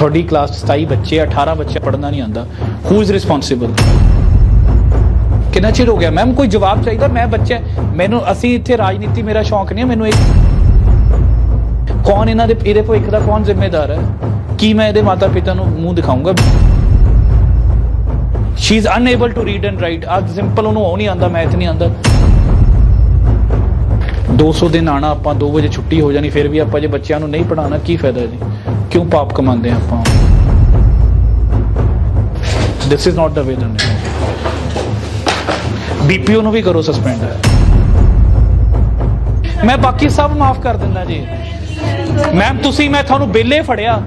ਤੁਹਾਡੀ ਕਲਾਸ 'ਚ 27 ਬੱਚੇ 18 ਬੱਚੇ ਪੜ੍ਹਨਾ ਨਹੀਂ ਆਉਂਦਾ। ਹੂ ਇਜ਼ ਰਿਸਪੌਂਸਿਬਲ ਕਿੰਨਾ ਚਿਰ ਹੋ ਗਿਆ? ਮੈਮ ਕੋਈ ਜਵਾਬ ਚਾਹੀਦਾ? ਮੈਂ ਬੱਚਾ ਮੈਨੂੰ ਅਸੀਂ ਇੱਥੇ ਰਾਜਨੀਤੀ, ਮੇਰਾ ਸ਼ੌਂਕ ਨਹੀਂ ਮੈਨੂੰ ਇੱਕ ਕੌਣ ਇਹਨਾਂ ਦੇ ਇਹਦੇ ਭਵਿੱਖ ਦਾ ਕੌਣ ਜ਼ਿੰਮੇਦਾਰ ਹੈ? ਕੀ ਮੈਂ ਇਹਦੇ ਮਾਤਾ ਪਿਤਾ ਨੂੰ ਮੂੰਹ ਦਿਖਾਊਂਗਾ? She is unable to read and write ਅੱਜ ਸਿੰਪਲ ਉਹਨੂੰ ਉਹ ਨਹੀਂ ਆਂਦਾ ਮੈਥ ਨਹੀਂ ਆਂਦਾ 200 ਦਿਨ ਆਣਾ ਆਪਾਂ 2 ਵਜੇ ਛੁੱਟੀ ਹੋ ਜਾਣੀ, ਫਿਰ ਵੀ ਆਪਾਂ ਜੇ ਬੱਚਿਆਂ ਨੂੰ ਨਹੀਂ ਪੜਾਉਣਾ ਕੀ ਫਾਇਦਾ ਜੀ ਕਿਉਂ ਪਾਪ ਕਮਾਉਂਦੇ ਹਾਂ ਆਪਾਂ? This is not the way ਦਨ BPO ਨੂੰ ਵੀ ਕਰੋ ਸਸਪੈਂਡ ਮੈਂ ਬਾਕੀ ਸਭ ਮਾਫ ਕਰ ਦਿੰਦਾ ਜੀ। ਮੈਮ ਤੁਸੀਂ, ਮੈਂ ਤੁਹਾਨੂੰ ਬੇਲੇ ਫੜਿਆ।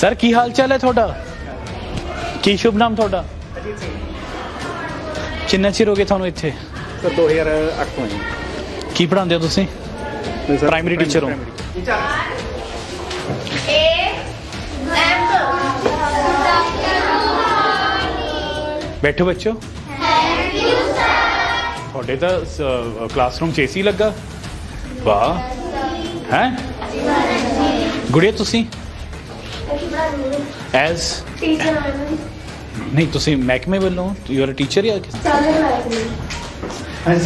ਸਰ ਕੀ ਹਾਲ ਚਾਲ ਹੈ ਤੁਹਾਡਾ? ਕੀ ਸ਼ੁਭ ਨਾਮ ਤੁਹਾਡਾ? ਕਿੰਨਾ ਚਿਰ ਹੋ ਗਿਆ ਤੁਹਾਨੂੰ ਇੱਥੇ? ਸਰ 2008 ਤੋਂ ਹੈ ਕੀ ਪੜ੍ਹਾਉਂਦੇ ਹੋ ਤੁਸੀਂ? ਜੀ Primary teacher ਹੋ। ਬੈਠੋ ਬੱਚੋ। ਤੁਹਾਡੇ ਤਾਂ ਕਲਾਸਰੂਮ 'ਚ ਏਸੀ ਲੱਗਾ। ਵਾਹ। ਹੈ? ਗੁੜੀਆ ਤੁਸੀਂ? ਐਜ਼ ਨਹੀਂ ਤੁਸੀਂ ਮਹਿਕਮੇ ਵੱਲੋਂ? ਯੂ ਆਰ ਟੀਚਰ ਜਾਂ ਕਿਸ?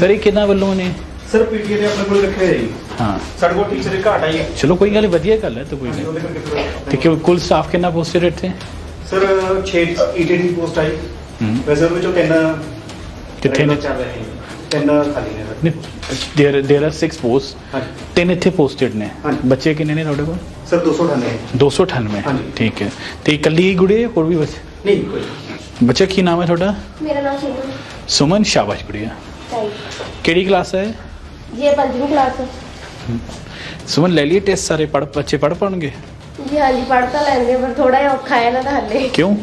ਸਰ ਇਹ ਕਿਹਨਾਂ ਵੱਲੋਂ ਨੇ? ਸਰ ਪੀਟੀਏ ਦੇ ਆਪਣੇ ਕੋਲ ਰੱਖਿਆ ਹੈ ਜੀ। ਹਾਂ। ਸਾਡੇ ਕੋਲ ਟੀਚਰ ਦੀ ਘਾਟ ਆਈ ਹੈ। ਚਲੋ ਕੋਈ ਗੱਲ ਨਹੀਂ ਵਧੀਆ ਗੱਲ ਹੈ ਤਾਂ ਕੋਈ ਨਹੀਂ ਉਹਦੇ ਕਰਕੇ ਤੇ ਕਿ ਕੁੱਲ ਸਟਾਫ ਕਿੰਨਾ ਪੋਸਟਡ ਇੱਥੇ? ਸਰ 6 ਈਟੀਡੀ ਪੋਸਟ ਆਈ। ਹਮ, ਵੈਸੇ ਉਹਦੇ ਵਿੱਚੋਂ ਤਿੰਨ ਕਿੱਥੇ ਨੇ ਚੱਲ ਰਹੇ ਨੇ। ਤਿੰਨ ਖਾਲੀ ਨੇ ਸਰ ਦੇਰ ਦੇਰ ਆਰ 6 ਪੋਸਟ ਹਾਂਜੀ। ਤਿੰਨ ਇੱਥੇ ਪੋਸਟਡ ਨੇ। ਹਾਂਜੀ। ਬੱਚੇ ਕਿੰਨੇ ਨੇ ਤੁਹਾਡੇ ਕੋਲ? ਸਰ 298 ਹੈ 298 ਹਾਂਜੀ। ਠੀਕ ਹੈ। ਤੇ ਇਕੱਲੀ ਹੀ ਗੁੜੀ ਹੈ ਹੋਰ ਵੀ ਬੱਚੇ? ਨਹੀਂ ਕੋਈ ਬੱਚਾ ਕੀ ਨਾਮ ਹੈ ਤੁਹਾਡਾ? ਮੇਰਾ ਨਾਮ ਸ਼ਿਵਮ ਸੁਮਨ ਸ਼ਾਬਾਸ਼ ਗੁੜੀਆ। ਸਾਈ ਕਿਹੜੀ ਕਲਾਸ ਹੈ? ਇਹ ਪੰਜਵੀਂ ਕਲਾਸ ਹੈ। ਸੁਮਨ ਲੈ ਲਈ ਟੈਸਟ ਸਾਰੇ ਪੜ ਬੱਚੇ ਪੜ ਪਾਉਣਗੇ? ਜੀ ਹਾਂਜੀ ਪੜ੍ਹ ਤਾਂ ਲੈਣਗੇ ਪਰ ਥੋੜਾ ਜਿਹਾ ਔਖਾ ਹੈ ਇਹਨਾਂ ਦਾ ਹੱਲੇ। ਕਿਉਂ?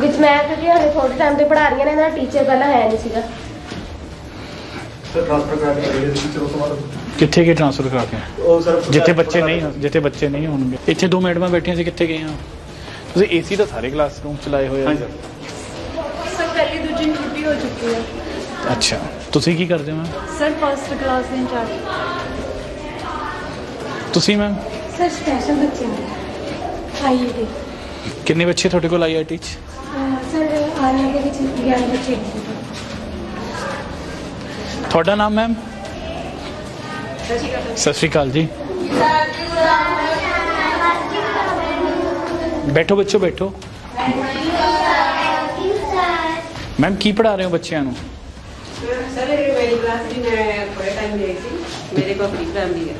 ਵਿੱਚ ਮੈਂ ਕਿਉਂਕਿ ਹਲੇ ਥੋੜੇ ਟਾਈਮ ਤੇ ਪੜ੍ਹਾ ਰਹੀਆਂ ਨੇ ਇਹਨਾਂ ਟੀਚਰ ਪਹਿਲਾਂ ਹੈ ਨਹੀਂ ਸੀਗਾ। ਸਰ ਟ੍ਰਾਂਸਫਰ ਕਰਾ ਕੇ ਜਿਹੜੇ ਟੀਚਰ ਉਸ ਤੋਂ ਬਾਅਦ ਕਿੱਥੇ ਗਏ ਟ੍ਰਾਂਸਫਰ ਕਰਾ ਕੇ ਉਹ ਸਰ ਜਿੱਥੇ ਬੱਚੇ ਨਹੀਂ ਜਿੱਥੇ ਬੱਚੇ ਨਹੀਂ ਹੋਣਗੇ ਇੱਥੇ ਦੋ ਮੈਡਮਾਂ ਬੈਠੀਆਂ ਸੀ ਕਿੱਥੇ ਗਈਆਂ ਤੁਸੀਂ ਏਸੀ ਤਾਂ ਸਾਰੇ ਕਲਾਸਰੂਮ ਚ ਲਾਏ ਹੋਏ ਆ ਹਾਂਜੀ ਸਰ ਸਰ ਪਹਿਲੀ ਦੂਜੀ ਨੂੰ ਛੁੱਟੀ ਹੋ ਚੁੱਕੀ ਹੈ ਅੱਛਾ ਤੁਸੀਂ ਕੀ ਕਰਦੇ ਹੋ ਸਰ ਫਸਟ ਕਲਾਸ ਦੇ ਇੰਚਾਰਜ ਤੁਸੀਂ ਮੈਮ ਸਰ ਸਪੈਸ਼ਲ ਬੱਚੇ ਨੇ ਆਈਏ ਕਿੰਨੇ ਬੱਚੇ ਤੁਹਾਡੇ ਕੋਲ ਆਈਆਈਟੀ ਚ ਸਰ ਆਨੇ ਦੇ ਵਿੱਚ 11 ਬੱਚੇ ਨੇ ਤੁਹਾਡਾ ਨਾਮ ਮੈਮ ਸਤਿ ਸ਼੍ਰੀ ਅਕਾਲ ਜੀ। ਬੈਠੋ ਬੱਚੋ ਬੈਠੋ। ਮੈਮ ਕੀ ਪੜ੍ਹਾ ਰਹੇ ਹੋ ਬੱਚਿਆਂ ਨੂੰ? ਸਰ ਇਹ ਮੇਰੀ ਕਲਾਸ ਦੀ ਮੈਂ ਥੋੜੇ ਟਾਈਮ ਲਈ ਸੀ। ਮੇਰੇ ਕੋਲ ਪ੍ਰੀ ਪ੍ਰਾਇਮਰੀ ਹੈ।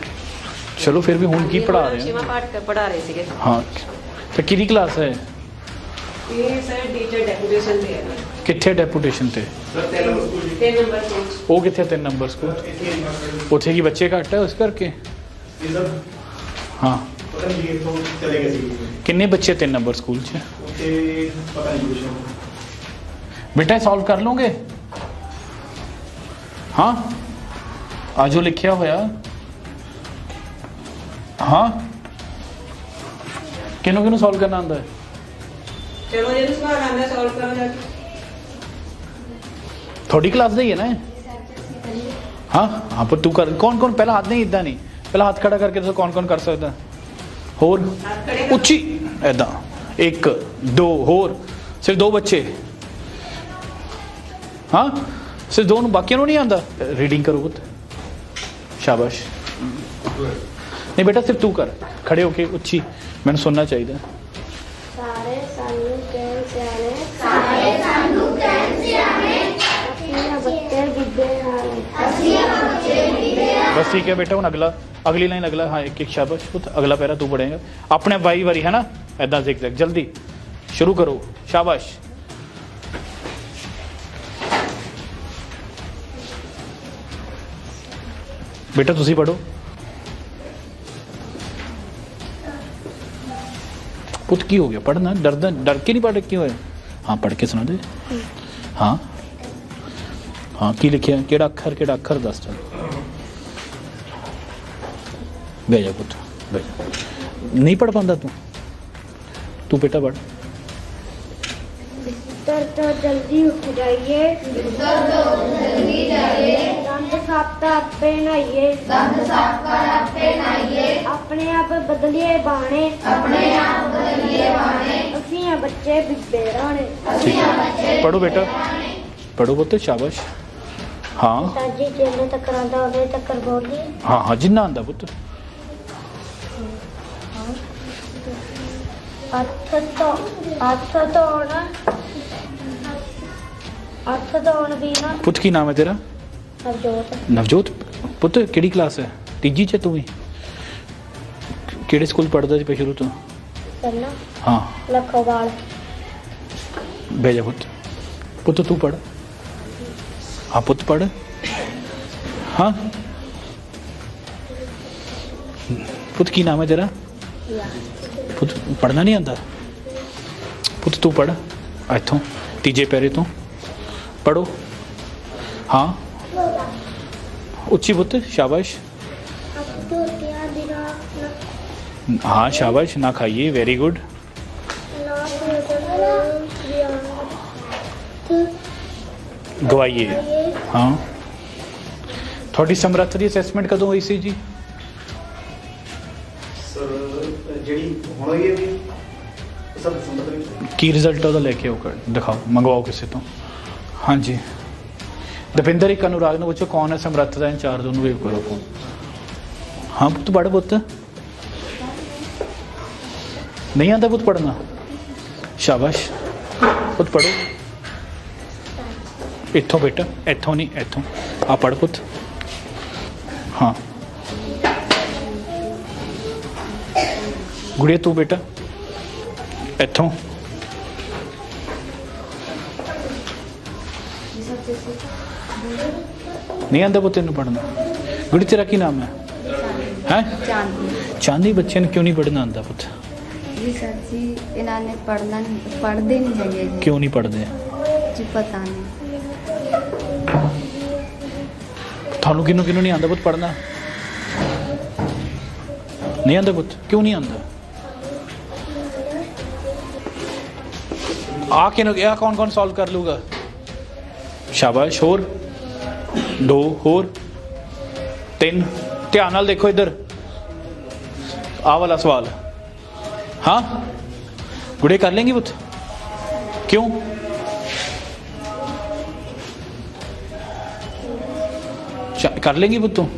ਚਲੋ ਫਿਰ ਵੀ ਹੁਣ ਕੀ ਪੜ੍ਹਾ ਰਹੇ ਹੋ? ਛੇਵਾਂ ਪਾਠ ਕਰ ਪੜ੍ਹਾ ਰਹੇ ਸੀਗੇ। ਹਾਂ। ਤੇ ਕਿਹੜੀ ਕਲਾਸ ਹੈ? ਇਹ ਸਰ ਟੀਚਰ ਡੈਪੂਟੇਸ਼ਨ ਤੇ ਹੈ। ਕਿੱਥੇ ਡੈਪੂਟੇਸ਼ਨ ਤੇ ਤੇ? ਨੰਬਰ 5 ਉਹ ਕਿੱਥੇ ਤਿੰਨ ਨੰਬਰ ਸਕੂਲ ਉੱਥੇ ਕੀ ਬੱਚੇ ਘੱਟ ਹੈ ਉਸ ਕਰਕੇ? ਹਾਂ। ਕਿੰਨੇ ਬੱਚੇ ਤਿੰਨ ਨੰਬਰ ਸਕੂਲ 'ਚ? ਬੇਟਾ ਸੋਲਵ ਕਰ ਲਓਗੇ? ਹਾਂ। ਆ ਜੋ ਲਿਖਿਆ ਹੋਇਆ। ਹਾਂ। ਕਿਹਨੂੰ ਕਿਹਨੂੰ ਸੋਲਵ ਕਰਨਾ ਆਉਂਦਾ ਹੈ? ਚਲੋ, ਜੇ ਸਵਾਲ ਆਂਦਾ ਸੋਲਵ ਕਰੋ ਜਾ ਕੇ। ਤੁਹਾਡੀ ਕਲਾਸ ਦਾ ਹੀ ਹੈ ਨਾ ਇਹ? ਹਾਂ ਹਾਂ ਪਰ ਤੂੰ ਕਰ ਕੌਣ ਕੌਣ ਪਹਿਲਾ ਹੱਥ ਨਹੀਂ ਇਦਾਂ ਨਹੀਂ। ਪਹਿਲਾ ਹੱਥ ਖੜਾ ਕਰਕੇ ਦੱਸੋ ਕੌਣ ਕੌਣ ਕਰ ਸਕਦਾ। ਹੋਰ। ਉੱਚੀ ਐਦਾਂ ਇੱਕ ਦੋ ਹੋਰ। ਸਿਰਫ ਦੋ ਬੱਚੇ। ਹਾਂ? ਸਿਰਫ ਦੋ ਨੂੰ ਬਾਕੀਆਂ ਨੂੰ ਨਹੀਂ ਆਂਦਾ ਰੀਡਿੰਗ ਕਰੋ ਪੁੱਤ। ਸ਼ਾਬਾਸ਼। ਨਹੀਂ ਬੇਟਾ ਸਿਰਫ ਤੂੰ ਕਰ। ਖੜੇ ਹੋ ਕੇ ਉੱਚੀ। ਮੈਨੂੰ ਸੁਣਨਾ ਚਾਹੀਦਾ। ठीक है बेटा हूँ अगला, अगली लाइन अगला हाँ एक एक शाबाश अगला पैरा तू पढ़ेगा अपने वाई वरी, है ना? ऐदा जिक जैक जल्दी, शुरू करो। शाबाश। बेटा, तुसी पढ़ो। पुत की हो गया? पढ़ना? डर डर के नहीं पढ़ क्यों हो हाँ पढ़ के सुना दे। हाँ। हाँ की लिखे केड़ा अखर केड़ा अखर, दस चल। ਬਹਿ ਜਾ ਪੁੱਤ ਬਹਿ ਜਾ। ਨਹੀਂ ਪੜ ਪਾਉਂਦਾ ਤੂੰ? ਤੂੰ ਬੇਟਾ ਪੜ ਬਿਸਤਰ ਤੋਂ ਜਲਦੀ ਉੱਠ ਜਾਈਏ। ਬਿਸਤਰ ਤੋਂ ਜਲਦੀ ਜਾਈਏ। ਦੰਦ ਸਾਫ਼ ਕਰ ਆਪੇ ਨਹਾਈਏ ਦੰਦ ਸਾਫ਼ ਕਰ ਆਪੇ ਨਹਾਈਏ ਆਪਣੇ ਆਪ ਬਦਲੀਏ ਬਾਣੇ। ਆਪਣੇ ਆਪ ਬਦਲੀਏ ਬਾਣੇ। ਅਸੀਂ ਆ ਬੱਚੇ ਬਿੱਬੇ ਰਾਣੇ। ਠੀਕ ਹੈ ਪੜੋ ਬੇਟਾ। ਪੜੋ ਪੁੱਤ ਸ਼ਾਬਾਸ਼। ਹਾਂ। ਸਾਜੀ ਜਿੰਨੇ ਤੱਕਰਾਂ ਦਾ ਉਹਦੇ ਤੱਕਰ ਬੋਲੀ। ਹਾਂ ਹਾਂ ਜਿੰਨਾ ਆਂਦਾ ਪੁੱਤ। ਹੱਥ ਤੋਂ ਹੱਥ ਧੋਣ ਹੱਥ ਧੋਣ ਵੀ ਨਾ। ਪੁੱਤ ਕੀ ਨਾਮ ਹੈ ਤੇਰਾ? ਹਰਜੋਤ ਨਵਜੋਤ ਪੁੱਤ ਕਿਹੜੀ ਕਲਾਸ ਹੈ? ਤੀਜੀ ਚ ਤੂੰ ਵੀ? ਕਿਹੜੇ ਸਕੂਲ ਪੜਦਾ ਸੀ ਪਹਿਲਾਂ ਸ਼ੁਰੂ ਤੋਂ? ਕਰਨਾ ਹਾਂ। ਲਖੋਵਾਲ। ਬਹਿ ਜਾ ਪੁੱਤ। ਪੁੱਤ ਤੂੰ ਪੜ ਹਾਂ ਪੁੱਤ ਪੜ ਹਾਂ। ਪੁੱਤ ਕੀ ਨਾਮ ਹੈ ਤੇਰਾ ਪੁੱਤ ਪੜਨਾ ਨਹੀਂ ਆਂਦਾ ਪੁੱਤ ਤੂੰ ਪੜ ਇੱਥੋਂ ਤੀਜੇ ਪੈਰੇ ਤੋਂ ਪੜੋ ਹਾਂ ਉੱਚੀ ਪੁੱਤ ਸ਼ਾਬਾਸ਼ ਧੋਤਿਆਂ ਦੀ ਰਾਤ हाँ शाबाश ना खाइए वेरी गुड ਨਾ ਸੋਚਣ ਗਵਾਈਏ ਹਾਂ ਤੁਹਾਡੀ ਸਮਰੱਥ ਦੀ ਅਸੈਸਮੈਂਟ ਕਦੋਂ ਹੋਈ ਸੀ ਜੀ ਸਰ ਜਿਹੜੀ ਹੁਣ ਹੋਈ ਹੈ ਵੀ ਸਰ ਦਸੰਬਰ ਦੇ ਵਿੱਚ ਕੀ ਰਿਜ਼ਲਟ ਉਹਦਾ ਲੈ ਕੇ ਆਓ ਕਰ, ਦਿਖਾਓ, ਮੰਗਵਾਓ ਕਿਸੇ ਤੋਂ। ਹਾਂਜੀ। ਦਵਿੰਦਰ ਇੱਕ ਅਨੁਰਾਗ ਨੂੰ ਪੁੱਛੋ, ਕੌਣ ਹੈ ਸਮਰੱਥ ਦਾ ਇੰਚਾਰਜ, ਉਹਨੂੰ ਵੇਵ ਕਰੋ ਫੋਨ ਹਾਂ, ਪੁੱਤ ਪੜ ਪੁੱਤ। ਨਹੀਂ ਆਂਦਾ ਪੁੱਤ ਪੜਨਾ ਸ਼ਾਬਾਸ਼। ਪੁੱਤ ਪੜੋ ਇੱਥੋਂ ਬੇਟਾ, ਇੱਥੋਂ ਨਹੀਂ, ਇੱਥੋਂ। ਆ ਪੜ ਪੁੱਤ। ਹਾਂ। ਗੁੜੀਆ ਤੂੰ ਬੇਟਾ। ਇੱਥੋਂ। ਨਹੀਂ ਆਂਦਾ ਪੁੱਤ ਤੈਨੂੰ ਪੜਨਾ ਗੁੜੀ ਤੇਰਾ ਕੀ ਨਾਮ ਹੈ? ਹੈ? ਚਾਂਦੀ। ਚਾਂਦੀ ਬੱਚੇ ਨੂੰ ਕਿਉਂ ਨਹੀਂ ਪੜਨਾ ਆਂਦਾ ਪੁੱਤ? ਜੀ ਸਰ ਜੀ ਇਹਨਾਂ ਨੇ ਪੜਨਾ ਨਹੀਂ ਪੜਦੇ ਨਹੀਂ ਹੈਗੇ ਜੀ। ਕਿਉਂ ਨਹੀਂ ਪੜਦੇ ਜੀ ਪਤਾ ਨਹੀਂ ਤੁਹਾਨੂੰ ਕਿਹਨੂੰ ਕਿਹਨੂੰ ਨਹੀਂ ਆਂਦਾ ਪੁੱਤ ਪੜਨਾ ਨਹੀਂ ਆਂਦਾ ਪੁੱਤ? ਕਿਉਂ ਨਹੀਂ ਆਂਦਾ? ਆ ਕਿਹਨੂੰ ਇਹ ਕੌਣ ਕੌਣ ਸੋਲਵ ਕਰ ਲੂਗਾ ਸ਼ਾਬਾਸ਼ ਹੋਰ ਦੋ ਹੋਰ ਤਿੰਨ ਧਿਆਨ ਨਾਲ ਦੇਖੋ ਇੱਧਰ ਆ ਵਾਲਾ ਸਵਾਲ ਹਾਂ ਗੁੜੇ ਕਰ ਲੇਂਗੀ ਪੁੱਤ ਕਿਉਂ ਕਰ ਲੇਂਗੀ ਪੁੱਤ ਤੂੰ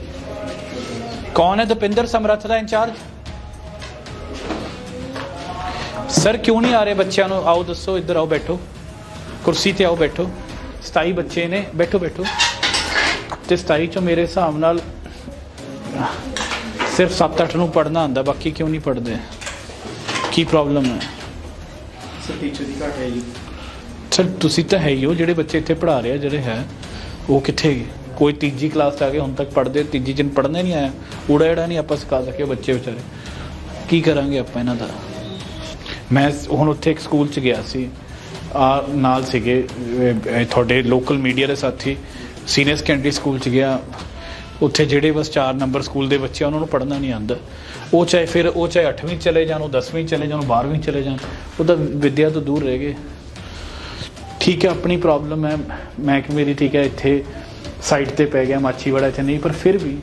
ਕੌਣ ਹੈ ਦਪਿੰਦਰ ਸਮਰੱਥ ਦਾ ਇੰਚਾਰਜ ਸਰ ਕਿਉਂ ਨਹੀਂ ਆ ਰਹੇ ਬੱਚਿਆਂ ਨੂੰ? ਆਓ ਦੱਸੋ ਇੱਧਰ ਆਓ ਬੈਠੋ। ਕੁਰਸੀ ਤੇ ਆਓ ਬੈਠੋ। 27 ਬੱਚੇ ਨੇ। ਬੈਠੋ ਬੈਠੋ। ਤੇ 27 ਚੋਂ ਮੇਰੇ ਹਿਸਾਬ ਨਾਲ ਸਿਰਫ 7-8 ਨੂੰ ਪੜਨਾ ਆਂਦਾ ਬਾਕੀ ਕਿਉਂ ਨਹੀਂ ਪੜਦੇ ਕੀ ਪ੍ਰੋਬਲਮ ਹੈ? ਸਰ ਟੀਚਰ ਦੀ ਘਾਟ ਹੈ ਜੀ। ਸਰ ਤੁਸੀਂ ਤਾਂ ਹੈ ਹੀ ਹੋ ਜਿਹੜੇ ਬੱਚੇ ਇੱਥੇ ਪੜ੍ਹਾ ਰਹੇ ਆ ਜਿਹੜੇ ਹੈ ਉਹ ਕਿੱਥੇ? ਕੋਈ ਤੀਜੀ ਕਲਾਸ ਤੱਕ ਆ ਕੇ ਹੁਣ ਤੱਕ ਪੜ੍ਹਦੇ ਤੀਜੀ ਜਨ ਪੜ੍ਹਨੇ ਨਹੀਂ ਆਇਆ। ਊੜਾ ਜਿਹੜਾ ਨਹੀਂ ਆਪਾਂ ਸਿਖਾ ਸਕੇ ਬੱਚੇ ਵਿਚਾਰੇ। ਕੀ ਕਰਾਂਗੇ ਆਪਾਂ ਇਹਨਾਂ ਦਾ? ਮੈਂ ਹੁਣ ਉੱਥੇ ਇੱਕ ਸਕੂਲ ਚ ਗਿਆ ਸੀ। ਆ ਨਾਲ ਸੀਗੇ ਤੁਹਾਡੇ ਲੋਕਲ ਮੀਡੀਆ ਦੇ ਸਾਥੀ। ਸੀਨੀਅਰ ਸੈਕੰਡਰੀ ਸਕੂਲ ਚ ਗਿਆ। ਉੱਥੇ ਜਿਹੜੇ ਬਸ 4 ਨੰਬਰ ਸਕੂਲ ਦੇ ਬੱਚੇ ਉਹਨਾਂ ਨੂੰ ਪੜ੍ਹਨਾ ਨਹੀਂ ਆਉਂਦਾ। ਉਹ ਚਾਹੇ ਫਿਰ ਉਹ ਚਾਹੇ 8ਵੀਂ ਚਲੇ ਜਾਣ, ਉਹ 10ਵੀਂ ਚਲੇ ਜਾਣ 12ਵੀਂ ਚਲੇ ਜਾਣ ਉਹ ਤਾਂ ਵਿਦਿਆ ਤੋਂ ਦੂਰ ਰਹਿ ਗਏ। ਠੀਕ ਹੈ, ਆਪਣੀ ਪ੍ਰੋਬਲਮ ਹੈ। ਮੈਂ ਕਿ ਮੇਰੀ ਠੀਕ ਹੈ, ਇੱਥੇ ਸਾਈਡ ਤੇ ਪੈ ਗਿਆ, ਮਾਛੀਵਾੜਾ ਇੱਥੇ ਨਹੀਂ, ਪਰ ਫਿਰ ਵੀ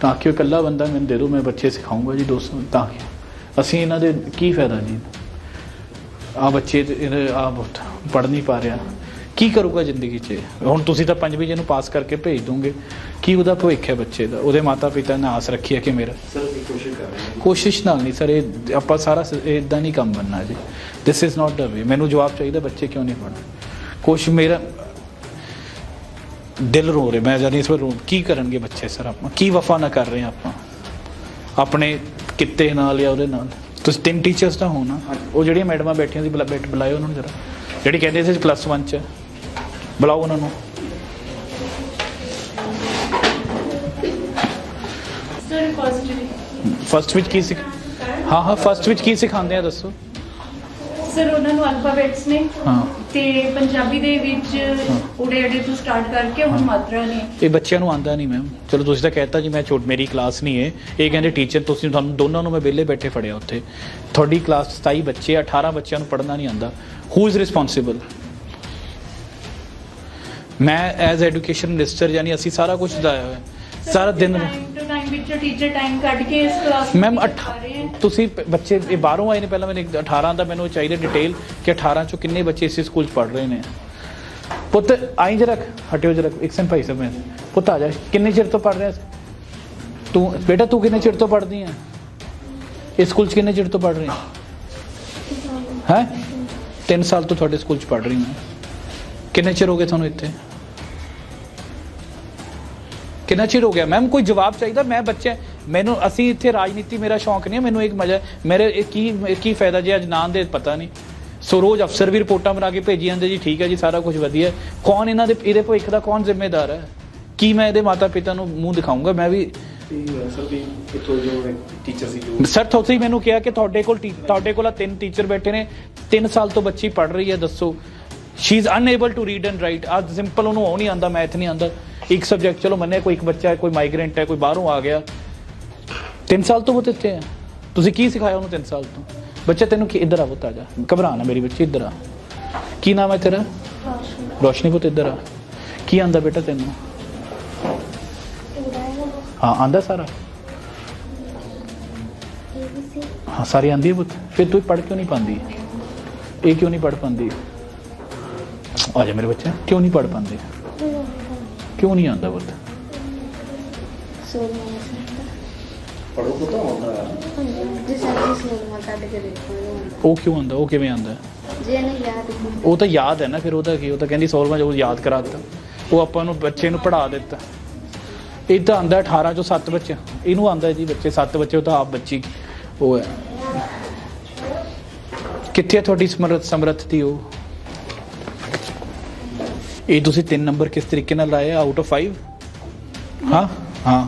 ਤਾਂ ਕਿ ਉਹ ਇਕੱਲਾ ਬੰਦਾ ਮੈਨੂੰ ਦੇ ਦਿਓ ਮੈਂ ਬੱਚੇ ਸਿਖਾਉਂਗਾ ਜੀ, ਦੋਸਤੋ, ਤਾਂ ਕਿ। ਅਸੀਂ ਇਹਨਾਂ ਦੇ ਕੀ ਫਾਇਦਾ ਜੀ? ਆ ਬੱਚੇ ਆ ਪੜ ਨਹੀਂ ਪਾ ਰਿਹਾ। ਕੀ ਕਰੂਗਾ ਜ਼ਿੰਦਗੀ 'ਚ? ਹੁਣ ਤੁਸੀਂ ਤਾਂ ਪੰਜਵੀਂ ਜਿਹਨੂੰ ਪਾਸ ਕਰਕੇ ਭੇਜ ਦੋਗੇ। ਕੀ ਉਹਦਾ ਭਵਿੱਖ ਹੈ ਬੱਚੇ ਦਾ? ਉਹਦੇ ਮਾਤਾ ਪਿਤਾ ਨੇ ਆਸ ਰੱਖੀ ਹੈ ਕਿ ਮੇਰਾ? ਸਰ ਕੋਸ਼ਿਸ਼ ਕਰ ਰਹੇ ਹਾਂ। ਕੋਸ਼ਿਸ਼ ਨਾਲ ਨਹੀਂ ਸਰ ਇਹ ਆਪਾਂ ਸਾਰਾ ਇਦਾਂ ਨਹੀਂ ਕੰਮ ਬਣਨਾ ਜੀ। ਦਿਸ ਇਜ਼ ਨਾਟ ਦ ਵੇ ਮੈਨੂੰ ਜਵਾਬ ਚਾਹੀਦਾ ਬੱਚੇ ਕਿਉਂ ਨਹੀਂ ਪੜ੍ਹਦੇ ਕੁਛ ਮੇਰਾ ਦਿਲ ਰੋ ਰਿਹਾ। ਮੈਂ ਜਾਨੀ ਇਸ ਵਾਰ ਰੋ ਕੀ ਕਰਨਗੇ ਬੱਚੇ ਸਰ ਆਪਾਂ? ਕੀ ਵਫਾ ਨਾ ਕਰ ਰਹੇ ਆਪਾਂ? ਆਪਣੇ ਕਿੱਤੇ ਨਾਲ ਜਾਂ ਉਹਦੇ ਨਾਲ। ਤੁਸੀਂ ਤਿੰਨ ਟੀਚਰਸ ਤਾਂ ਹੋ ਨਾ। ਉਹ ਜਿਹੜੀਆਂ ਮੈਡਮਾਂ ਬੈਠੀਆਂ ਸੀ ਬੁਲਾ- ਬੈਠ ਬੁਲਾਇਓ ਉਹਨਾਂ ਨੂੰ ਜਰਾ। ਜਿਹੜੀ ਕਹਿੰਦੇ ਸੀ ਪਲੱਸ 1 ਚ। ਬੁਲਾਓ ਉਹਨਾਂ ਨੂੰ। ਸਰ ਫਸਟ ਵਿੱਚ ਕੀ ਸਿਖ ਹਾਂ ਹਾਂ ਫਸਟ ਵਿੱਚ ਕੀ ਸਿਖਾਉਂਦੇ ਆ ਦੱਸੋ। ਸਰ ਉਹਨਾਂ ਨੂੰ ਅਲਫਾਬੈਟਸ ਨੇ ਹਾਂ। ਤੇ ਪੰਜਾਬੀ ਦੇ ਵਿੱਚ ਉੜੇ ਅੜੇ ਤੋਂ ਸਟਾਰਟ ਕਰਕੇ ਹੁਣ ਮਾਤਰਾ ਨੇ। ਇਹ ਬੱਚਿਆਂ ਨੂੰ ਆਂਦਾ ਨਹੀਂ ਮੈਮ ਚਲੋ ਤੁਸੀਂ ਤਾਂ ਕਹਿਤਾ ਜੀ ਮੈਂ ਛੋਟ ਮੇਰੀ ਕਲਾਸ ਨਹੀਂ ਹੈ। ਇਹ ਕਹਿੰਦੇ ਟੀਚਰ ਤੁਸੀਂ ਤੁਹਾਨੂੰ ਦੋਨਾਂ ਨੂੰ ਮੈਂ ਵਿਹਲੇ ਬੈਠੇ ਫੜਿਆ ਉੱਥੇ। ਤੁਹਾਡੀ ਕਲਾਸ 27 ਬੱਚੇ 18 ਬੱਚਿਆਂ ਨੂੰ ਪੜ੍ਹਨਾ ਨਹੀਂ ਆਂਦਾ ਹੂ ਇਜ਼ ਰਿਸਪੌਂਸਿਬਲ ਮੈਂ ਐਜ਼ ਐਜੂਕੇਸ਼ਨ ਮਿਨਿਸਟਰ ਯਾਨੀ ਅਸੀਂ ਸਾਰਾ ਕੁਝ ਦਾਇਆ ਹੋਇਆ। ਸਾਰਾ ਦਿਨ ਟਾਈਮ ਵਿੱਚ ਟੀਚਰ ਟਾਈਮ ਕੱਢ ਕੇ ਇਸ ਕਲਾਸ ਮੈਮ ਤੁਸੀਂ ਪ- ਬੱਚੇ ਇਹ ਬਾਹਰੋਂ ਆਏ ਨੇ ਪਹਿਲਾਂ ਮੈਨੂੰ ਇੱਕ 18 ਦਾ ਮੈਨੂੰ ਚਾਹੀਦਾ ਡਿਟੇਲ ਕਿ 18 ਚੋਂ ਕਿੰਨੇ ਬੱਚੇ ਇਸੇ ਸਕੂਲ 'ਚ ਪੜ੍ਹ ਰਹੇ ਨੇ। ਪੁੱਤ ਆਈ ਜਰਾ ਹਟਿਓ ਜਰਾ ਇੱਕ ਸੈਂ ਭਾਈ ਸਾਹਿਬ ਮੈਂ ਪੁੱਤ ਆ ਜਾ ਕਿੰਨੇ ਚਿਰ ਤੋਂ ਪੜ੍ਹ ਰਿਹਾ? ਤੂੰ ਬੇਟਾ ਤੂੰ ਕਿੰਨੇ ਚਿਰ ਤੋਂ ਪੜ੍ਹਦੀ ਆ? ਇਸ ਸਕੂਲ 'ਚ ਕਿੰਨੇ ਚਿਰ ਤੋਂ ਪੜ੍ਹ ਰਹੀ ਹੈ? 3 ਸਾਲ ਤੋਂ ਤੁਹਾਡੇ ਸਕੂਲ 'ਚ ਪੜ੍ਹ ਰਹੀ ਮੈਂ। ਕਿੰਨੇ ਚਿਰ ਹੋ ਗਏ ਤੁਹਾਨੂੰ ਇੱਥੇ? ਕਿੰਨਾ ਚਿਰ ਹੋ ਗਿਆ? ਮੈਮ ਕੋਈ ਜਵਾਬ ਚਾਹੀਦਾ? ਮੈਂ ਬੱਚੇ ਮੈਨੂੰ ਅਸੀਂ ਇੱਥੇ ਰਾਜਨੀਤੀ ਮੇਰਾ ਸ਼ੌਂਕ ਨਹੀਂ ਹੈ, ਮੈਨੂੰ ਇੱਕ ਮਜ਼ਾ ਮੇਰੇ ਇਹ ਕੀ ਇਹ ਕੀ ਫਾਇਦਾ ਜੇ ਅੱਜ ਨਾਂ ਦੇ ਪਤਾ ਨਹੀਂ। ਸੋ ਰੋਜ਼ ਅਫਸਰ ਵੀ ਰਿਪੋਰਟਾਂ ਬਣਾ ਕੇ ਭੇਜੀ ਜਾਂਦੇ ਜੀ ਠੀਕ ਹੈ ਜੀ ਸਾਰਾ ਕੁਝ ਵਧੀਆ ਕੌਣ ਇਹਨਾਂ ਦੇ ਇਹਦੇ ਭਵਿੱਖ ਦਾ ਕੌਣ ਜ਼ਿੰਮੇਦਾਰ ਹੈ? ਕੀ ਮੈਂ ਇਹਦੇ ਮਾਤਾ ਪਿਤਾ ਨੂੰ ਮੂੰਹ ਦਿਖਾਊਂਗਾ? ਮੈਂ ਵੀ ਸਰ ਤੁਸੀਂ ਮੈਨੂੰ ਕਿਹਾ ਕਿ ਤੁਹਾਡੇ ਕੋਲ ਟੀ- ਤੁਹਾਡੇ ਕੋਲ ਤਿੰਨ ਟੀਚਰ ਬੈਠੇ ਨੇ। 3 ਸਾਲ ਤੋਂ ਬੱਚੀ ਪੜ ਰਹੀ ਹੈ ਦੱਸੋ। She is unable to read and write ਅੱਜ ਸਿੰਪਲ ਉਹਨੂੰ ਉਹ ਨਹੀਂ ਆਂਦਾ ਮੈਥ ਨਹੀਂ ਆਂਦਾ ਇੱਕ ਸਬਜੈਕਟ ਚਲੋ ਮੰਨੇ ਕੋਈ ਇੱਕ ਬੱਚਾ ਹੈ ਕੋਈ ਮਾਈਗ੍ਰੈਂਟ ਹੈ ਕੋਈ ਬਾਹਰੋਂ ਆ ਗਿਆ। 3 ਸਾਲ ਤੋਂ ਉਹ ਇੱਥੇ ਹੈ ਤੁਸੀਂ ਕੀ ਸਿਖਾਇਆ ਉਹਨੂੰ 3 ਸਾਲ ਤੋਂ? ਬੱਚਾ ਤੈਨੂੰ ਕੀ ਇੱਧਰ ਆ ਪੁੱਤ ਆ ਜਾ। ਘਬਰਾ ਨਾ ਮੇਰੀ ਬੱਚੀ ਇੱਧਰ ਆ। ਕੀ ਨਾਮ ਹੈ ਤੇਰਾ? ਰੋਸ਼ਨੀ। ਪੁੱਤ ਇੱਧਰ ਆ। ਕੀ ਆਂਦਾ ਬੇਟਾ ਤੈਨੂੰ? ਹਾਂ ਆਂਦਾ ਸਾਰਾ? ਹਾਂ ਸਾਰੀ ਆਂਦੀ ਹੈ ਪੁੱਤ। ਫਿਰ ਤੂੰ ਪੜ ਕਿਉਂ ਨਹੀਂ ਪਾਉਂਦੀ ਇਹ ਕਿਉਂ ਨਹੀਂ ਪੜ ਪਾਉਂਦੀ ਆ ਜਾ ਮੇਰੇ ਬੱਚੇ ਕਿਉਂ ਨਹੀਂ ਪੜ ਪਾਉਂਦੇ ਕਿਉਂ ਨਹੀਂ ਆਉਂਦਾ ਪੁੱਤ? ਸੋਲਮਾ ਪੜੋ ਕੋ ਤਾਂ ਆਉਂਦਾ ਹੈ। ਜਿਸ ਤਰ੍ਹਾਂ ਸੋਲਮਾ ਕੱਢ ਕੇ ਦੇਖੋ ਉਹ ਕਿਉਂ ਆਉਂਦਾ? ਉਹ ਕਿਵੇਂ ਆਉਂਦਾ? ਜੇ ਨਹੀਂ ਯਾਦ ਉਹ ਤਾਂ ਯਾਦ ਹੈ ਨਾ ਫਿਰ ਉਹਦਾ ਕੀ ਉਹ ਤਾਂ ਕਹਿੰਦੀ ਸੋਲਵਾਂ ਜੋ ਯਾਦ ਕਰਾ ਦਿੱਤਾ। ਉਹ ਆਪਾਂ ਨੂੰ ਬੱਚੇ ਨੂੰ ਪੜਾ ਦਿੱਤਾ। ਇਹ ਤਾਂ ਆਂਦਾ 18 ਚੋਂ 7 ਬੱਚੇ। ਇਹਨੂੰ ਆਂਦਾ ਜੀ ਬੱਚੇ 7 ਬੱਚੇ ਉਹ ਤਾਂ ਆਪ ਬੱਚੀ ਉਹ ਹੈ। ਕਿੱਥੇ ਤੁਹਾਡੀ ਸਮਰਥ ਸਮਰੱਥ ਦੀ ਉਹ? ਇਹ ਤੁਸੀਂ ਤਿੰਨ ਨੰਬਰ ਕਿਸ ਤਰੀਕੇ ਨਾਲ ਲਾਏ ਆਊਟ ਆਫ 5 ਹਾਂ ਹਾਂ।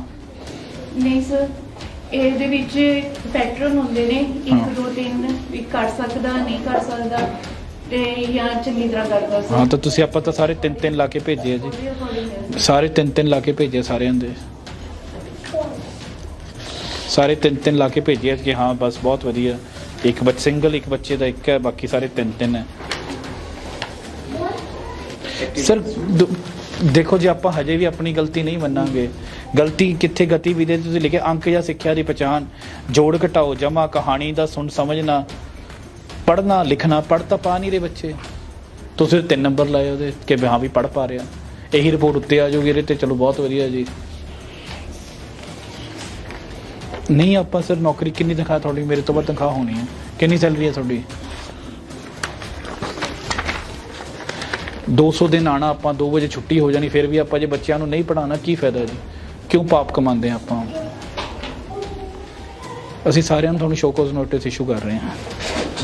ਨਹੀਂ ਸਰ ਇਹਦੇ ਵਿੱਚ ਪੈਟਰਨ ਹੁੰਦੇ ਨੇ ਹਾਂ। 1 2 3 ਵੀ ਕਰ ਸਕਦਾ ਨਹੀਂ ਕਰ ਸਕਦਾ ਤੇ ਜਾਂ ਚੰਗੀ ਤਰ੍ਹਾਂ ਕਰਦਾ ਹਾਂ ਤਾਂ ਤੁਸੀਂ ਆਪਾਂ ਤਾਂ ਸਾਰੇ ਤਿੰਨ ਤਿੰਨ ਲਾ ਕੇ ਭੇਜੇ ਆ ਜੀ। ਸਾਰੇ ਤਿੰਨ ਤਿੰਨ ਲਾ ਕੇ ਭੇਜੇ ਸਾਰਿਆਂ ਦੇ। ਸਾਰੇ ਤਿੰਨ ਤਿੰਨ ਲਾ ਕੇ ਭੇਜੇ ਆ ਕਿ ਹਾਂ ਬਸ ਬਹੁਤ ਵਧੀਆ। ਇੱਕ ਬੱਚ ਸਿੰਗਲ ਇੱਕ ਬੱਚੇ ਦਾ ਇੱਕ ਹੈ ਬਾਕੀ ਸਾਰੇ ਤਿੰਨ ਤਿੰਨ ਹੈ। ਸਰ ਦੇਖੋ ਜੀ, ਆਪਾਂ ਹਜੇ ਵੀ ਆਪਣੀ ਗਲਤੀ ਨਹੀਂ ਮੰਨਾਂਗੇ। ਗਲਤੀ ਕਿੱਥੇ ਗਤੀਵਿਧੀ ਤੇ ਤੁਸੀਂ ਲਿਖਿਆ, ਅੰਕ ਜਾਂ ਸਿੱਖਿਆ ਦੀ ਪਛਾਣ। ਜੋੜ ਘਟਾਓ ਜਮਾ ਕਹਾਣੀ ਦਾ ਸੁਣ ਸਮਝਣਾ, ਪੜ੍ਹਨਾ, ਲਿਖਣਾ, ਪੜ੍ਹ ਤਾਂ ਪਾ ਨਹੀਂ ਰਹੇ ਬੱਚੇ। ਤੁਸੀਂ ਤਿੰਨ ਨੰਬਰ ਲਾਏ ਉਹਦੇ, ਕਿ ਹਾਂ ਵੀ ਪੜ੍ਹ ਪਾ ਰਿਹਾ। ਇਹੀ ਰਿਪੋਰਟ ਉੱਤੇ ਆ ਜਾਊਗੀ ਇਹਦੇ ਤੇ, ਚਲੋ ਬਹੁਤ ਵਧੀਆ ਜੀ। ਨਹੀਂ, ਆਪਾਂ ਸਰ ਨੌਕਰੀ ਕਿੰਨੀ ਤਨਖਾਹ ਤੁਹਾਡੀ, ਮੇਰੇ ਤੋਂ ਬਾਅਦ ਤਨਖਾਹ ਹੋਣੀ ਹੈ। ਕਿੰਨੀ ਸੈਲਰੀ ਹੈ ਤੁਹਾਡੀ? 200 ਦਿਨ ਆਣਾ ਆਪਾਂ 2 ਵਜੇ ਛੁੱਟੀ ਹੋ ਜਾਣੀ, ਫਿਰ ਵੀ ਆਪਾਂ ਜੇ ਬੱਚਿਆਂ ਨੂੰ ਨਹੀਂ ਪੜਾਉਣਾ ਕੀ ਫਾਇਦਾ ਜੀ? ਕਿਉਂ ਪਾਪ ਕਮਾਉਂਦੇ ਹਾਂ ਆਪਾਂ? ਅਸੀਂ ਸਾਰਿਆਂ ਨੂੰ ਤੁਹਾਨੂੰ ਸ਼ੋਕੋਜ਼ ਨੋਟਿਸ ਇਸ਼ੂ ਕਰ ਰਹੇ ਹਾਂ।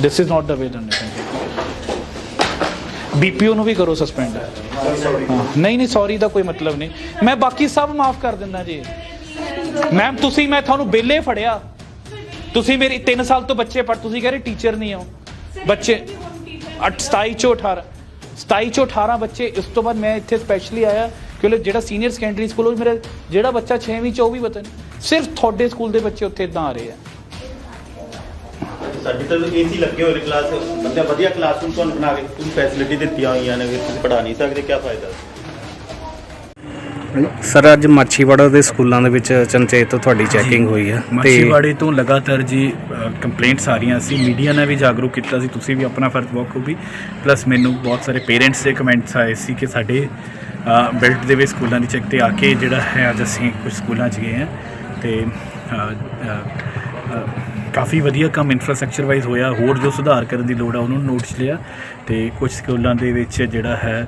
This is not the way ਦਨ BPO ਨੂੰ ਵੀ ਕਰੋ ਸਸਪੈਂਡ ਨਹੀਂ ਨਹੀਂ ਸੌਰੀ ਦਾ ਕੋਈ ਮਤਲਬ ਨਹੀਂ। ਮੈਂ ਬਾਕੀ ਸਭ ਮਾਫ ਕਰ ਦਿੰਦਾ ਜੀ। ਮੈਮ ਤੁਸੀਂ, ਮੈਂ ਤੁਹਾਨੂੰ ਬੇਲੇ ਫੜਿਆ। ਤੁਸੀਂ ਮੇਰੀ 3 ਸਾਲ ਤੋਂ ਬੱਚੇ ਪੜ ਤੁਸੀਂ ਕਹਿ ਰਹੇ ਟੀਚਰ ਨਹੀਂ ਹੋ। ਬੱਚੇ 27 ਚੋਂ 18 27 ਚੋਂ 18 ਬੱਚੇ, ਇਸ ਤੋਂ ਬਾਅਦ ਮੈਂ ਇੱਥੇ ਸਪੈਸ਼ਲੀ ਆਇਆ ਕਿਉਂਕਿ ਜਿਹੜਾ ਸੀਨੀਅਰ ਸੈਕੰਡਰੀ ਸਕੂਲ ਉਹ ਮੇਰਾ ਜਿਹੜਾ ਬੱਚਾ 6ਵੀਂ ਚ, ਉਹ ਵੀ ਪਤਾ ਨਹੀਂ। ਸਿਰਫ ਤੁਹਾਡੇ ਸਕੂਲ ਦੇ ਬੱਚੇ ਉੱਥੇ ਇਦਾਂ ਆ ਰਹੇ ਆ। ਸਾਡੇ ਤਾਂ ਏਸੀ ਲੱਗੇ ਹੋਏ ਨੇ ਕਲਾਸ ਬੰਦੇ ਵਧੀਆ ਕਲਾਸਰੂਮ ਤੁਹਾਨੂੰ ਬਣਾ ਕੇ, ਤੁਸੀਂ ਫੈਸਿਲਿਟੀ ਦਿੱਤੀਆਂ ਹੋਈਆਂ ਨੇ, ਵੀ ਤੁਸੀਂ ਪੜ੍ਹਾ ਨਹੀਂ ਸਕਦੇ ਕੀ ਫਾਇਦਾ? ਸਰ ਅੱਜ ਮਾਛੀਵਾੜਾ ਦੇ ਸਕੂਲਾਂ ਦੇ ਵਿੱਚ ਚੰਚੇਤ ਤੋਂ ਤੁਹਾਡੀ ਚੈਕਿੰਗ ਹੋਈ ਹੈ ਮਾਛੀਵਾੜੇ ਤੋਂ ਲਗਾਤਾਰ ਜੀ ਕੰਪਲੇਂਟਸ ਆ ਰਹੀਆਂ ਸੀ। ਮੀਡੀਆ ਨੇ ਵੀ ਜਾਗਰੂਕ ਕੀਤਾ ਸੀ ਤੁਸੀਂ ਵੀ ਆਪਣਾ ਫਰਜ਼ ਬਖੂਬੀ ਪਲੱਸ ਮੈਨੂੰ ਬਹੁਤ ਸਾਰੇ ਪੇਰੈਂਟਸ ਦੇ ਕਮੈਂਟਸ ਆਏ ਸੀ ਕਿ ਸਾਡੇ ਬਿਲਟ ਦੇ ਵੀ ਸਕੂਲਾਂ ਦੀ ਚੈੱਕ ਤੇ ਆ ਕੇ ਜਿਹੜਾ ਹੈ ਅੱਜ ਅਸੀਂ ਕੁਝ ਸਕੂਲਾਂ 'ਚ ਗਏ ਹਾਂ ਤੇ ਕਾਫੀ ਵਧੀਆ ਕੰਮ ਇਨਫਰਾਸਟ੍ਰਕਚਰ ਵਾਈਜ਼ ਹੋਇਆ। ਹੋਰ ਜੋ ਸੁਧਾਰ ਕਰਨ ਦੀ ਲੋੜ ਆ ਉਹਨੂੰ ਨੋਟ 'ਚ ਲਿਆ ਤੇ ਕੁਝ ਸਕੂਲਾਂ ਦੇ ਵਿੱਚ ਜਿਹੜਾ ਹੈ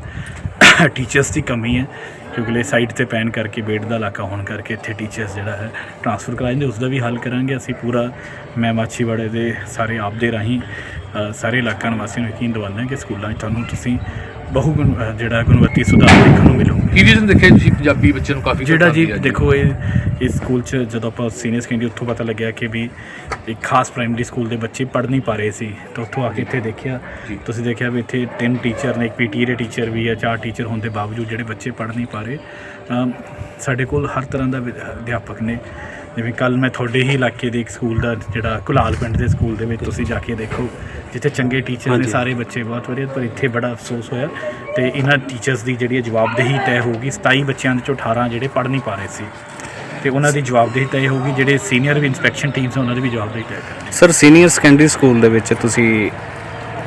ਟੀਚਰਸ ਦੀ ਕਮੀ ਹੈ। ਕਿਉਂਕਿ ਸਾਈਡ ਤੇ ਪੈਣ ਕਰਕੇ ਬੇਟ ਦਾ ਇਲਾਕਾ ਹੋਣ ਕਰਕੇ ਇੱਥੇ ਟੀਚਰਸ ਜਿਹੜਾ ਹੈ ਟ੍ਰਾਂਸਫਰ ਕਰਾਏ ਜਾਂਦੇ ਉਸ ਦਾ ਵੀ ਹੱਲ ਕਰਾਂਗੇ। ਅਸੀਂ ਪੂਰਾ ਮੈਂ ਮਾਛੀਵਾੜੇ ਦੇ ਸਾਰੇ ਆਪ ਦੇ ਰਾਹੀਂ ਸਾਰੇ ਇਲਾਕਾ ਨਿਵਾਸੀਆਂ ਨੂੰ ਯਕੀਨ ਦਿਵਾਉਂਦਾ ਕਿ ਸਕੂਲਾਂ 'ਚ ਤੁਹਾਨੂੰ ਤੁਸੀਂ ਬਹੁ ਗੁਣ ਜਿਹੜਾ ਗੁਣਵੱਤੀ ਸੁਧਾਰ ਦੇਖਣ ਨੂੰ ਮਿਲੂਗਾ ਕੀ ਰੀਜ਼ਨ ਦੇਖਿਆ ਤੁਸੀਂ ਪੰਜਾਬੀ ਬੱਚੇ ਨੂੰ ਕਾਫੀ ਜਿਹੜਾ ਜੀ ਦੇਖੋ ਇਹ ਇਸ ਸਕੂਲ 'ਚ ਜਦੋਂ ਆਪਾਂ ਸੀਨੀਅਰ ਸੈਕੰਡਰੀ ਉੱਥੋਂ ਪਤਾ ਲੱਗਿਆ ਕਿ ਵੀ ਇੱਕ ਖਾਸ ਪ੍ਰਾਇਮਰੀ ਸਕੂਲ ਦੇ ਬੱਚੇ ਪੜ੍ਹ ਨਹੀਂ ਪਾ ਰਹੇ ਸੀ ਤਾਂ ਉੱਥੋਂ ਆ ਕੇ ਇੱਥੇ ਦੇਖਿਆ। ਤੁਸੀਂ ਦੇਖਿਆ ਵੀ ਇੱਥੇ ਤਿੰਨ ਟੀਚਰ ਨੇ ਇੱਕ ਪੀਟੀ ਦੇ ਟੀਚਰ ਵੀ ਹੈ ਚਾਰ ਟੀਚਰ ਹੋਣ ਦੇ ਬਾਵਜੂਦ ਜਿਹੜੇ ਬੱਚੇ ਪੜ੍ਹ ਨਹੀਂ ਪਾ ਰਹੇ ਅਮ ਸਾਡੇ ਕੋਲ ਹਰ ਤਰ੍ਹਾਂ ਦਾ ਵਿਦ- ਅਧਿਆਪਕ ਨੇ। ਜਿਵੇਂ ਕੱਲ ਮੈਂ ਤੁਹਾਡੇ ਹੀ ਇਲਾਕੇ ਦੇ ਇੱਕ ਸਕੂਲ ਦਾ ਜਿਹੜਾ ਕੁਲਾਲ ਪਿੰਡ ਦੇ ਸਕੂਲ ਦੇ ਵਿੱਚ ਤੁਸੀਂ ਜਾ ਕੇ ਦੇਖੋ ਜਿੱਥੇ ਚੰਗੇ ਟੀਚਰ ਨੇ। ਸਾਰੇ ਬੱਚੇ ਬਹੁਤ ਵਧੀਆ ਪਰ ਇੱਥੇ ਬੜਾ ਅਫਸੋਸ ਹੋਇਆ ਤੇ ਇਹਨਾਂ ਟੀਚਰਸ ਦੀ ਜਿਹੜੀ ਹੈ ਜਵਾਬਦੇਹੀ ਤੈਅ ਹੋਊਗੀ 27 ਬੱਚਿਆਂ ਦੇ ਚੋਂ 18 ਜਿਹੜੇ ਪੜ੍ਹ ਨਹੀਂ ਪਾ ਰਹੇ ਸੀ ਤੇ ਉਹਨਾਂ ਦੀ ਜਵਾਬਦੇਹੀ ਤੈਅ ਹੋਊਗੀ ਜਿਹੜੇ ਸੀਨੀਅਰ ਵੀ ਇਨਸਪੈਕਸ਼ਨ ਟੀਮਸ ਉਹਨਾਂ ਦੀ ਵੀ ਜਵਾਬਦੇਹੀ ਤੈਅ ਕਰਨਗੇ ਸਰ ਸੀਨੀਅਰ ਸੈਕੰਡਰੀ ਸਕੂਲ ਦੇ ਵਿੱਚ ਤੁਸੀਂ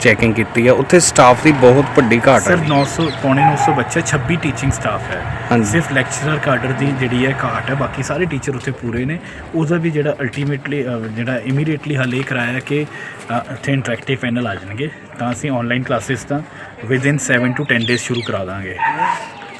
ਚੈਕਿੰਗ ਕੀਤੀ ਆ ਉੱਥੇ ਸਟਾਫ ਦੀ ਬਹੁਤ ਵੱਡੀ ਘਾਟ ਸਰ ਹੈ 900 ਪੌਣੇ 900 ਬੱਚਾ 26 ਟੀਚਿੰਗ ਸਟਾਫ ਹੈ। ਸਿਰਫ ਲੈਕਚਰਰ ਕਾਡਰ ਦੀ ਜਿਹੜੀ ਹੈ ਘਾਟ ਹੈ ਬਾਕੀ ਸਾਰੇ ਟੀਚਰ ਉੱਥੇ ਪੂਰੇ ਨੇ। ਉਹਦਾ ਵੀ ਜਿਹੜਾ ਅਲਟੀਮੇਟਲੀ ਜਿਹੜਾ ਇਮੀਡੀਏਟਲੀ ਹੱਲ ਇਹ ਕਰਾਇਆ ਕਿ ਇੱਥੇ ਇੰਟਰੈਕਟਿਵ ਪੈਨਲ ਆ ਜਾਣਗੇ। ਤਾਂ ਅਸੀਂ ਆਨਲਾਈਨ ਕਲਾਸਿਸ ਤਾਂ ਵਿਦਿਨ 7 ਟੂ 10 ਡੇਜ਼ ਸ਼ੁਰੂ ਕਰਾ ਦਾਂਗੇ।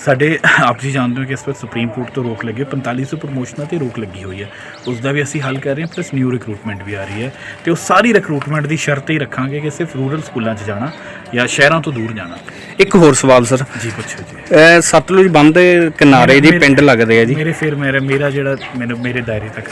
ਸਾਡੇ ਆਪ ਜੀ ਜਾਣਦੇ ਹੋ ਕਿ ਇਸ ਵਕਤ ਸੁਪਰੀਮ ਕੋਰਟ ਤੋਂ ਰੋਕ ਲੱਗੀ ਹੈ 4500 ਪ੍ਰਮੋਸ਼ਨਾਂ ਤੇ ਰੋਕ ਲੱਗੀ ਹੋਈ ਹੈ। ਉਸ ਦਾ ਵੀ ਅਸੀਂ ਹੱਲ ਕਰ ਰਹੇ ਹਾਂ ਪਲੱਸ ਨਿਊ ਰਿਕਰੂਟਮੈਂਟ ਵੀ ਆ ਰਹੀ ਹੈ। ਤੇ ਉਹ ਸਾਰੀ ਰਿਕਰੂਟਮੈਂਟ ਦੀ ਸ਼ਰਤ ਹੀ ਰੱਖਾਂਗੇ ਕਿ ਸਿਰਫ ਰੂਰਲ ਸਕੂਲਾਂ 'ਚ ਜਾਣਾ ਜਾਂ ਸ਼ਹਿਰਾਂ ਤੋਂ ਦੂਰ ਜਾਣਾ। ਇੱਕ ਹੋਰ ਸਵਾਲ ਸਰ ਜੀ ਪੁੱਛੋ ਜੀ। ਸਤਲੁਜ ਬੰਦ ਦੇ ਕਿਨਾਰੇ ਮੇਰੇ- ਪਿੰਡ ਲੱਗਦੇ ਆ ਜੀ। ਮੇਰੇ ਫਿਰ ਮੇਰਾ ਮੇਰਾ ਜਿਹੜਾ ਮੈਨੂੰ ਮੇਰੇ ਦਾਇਰੇ ਤੱਕ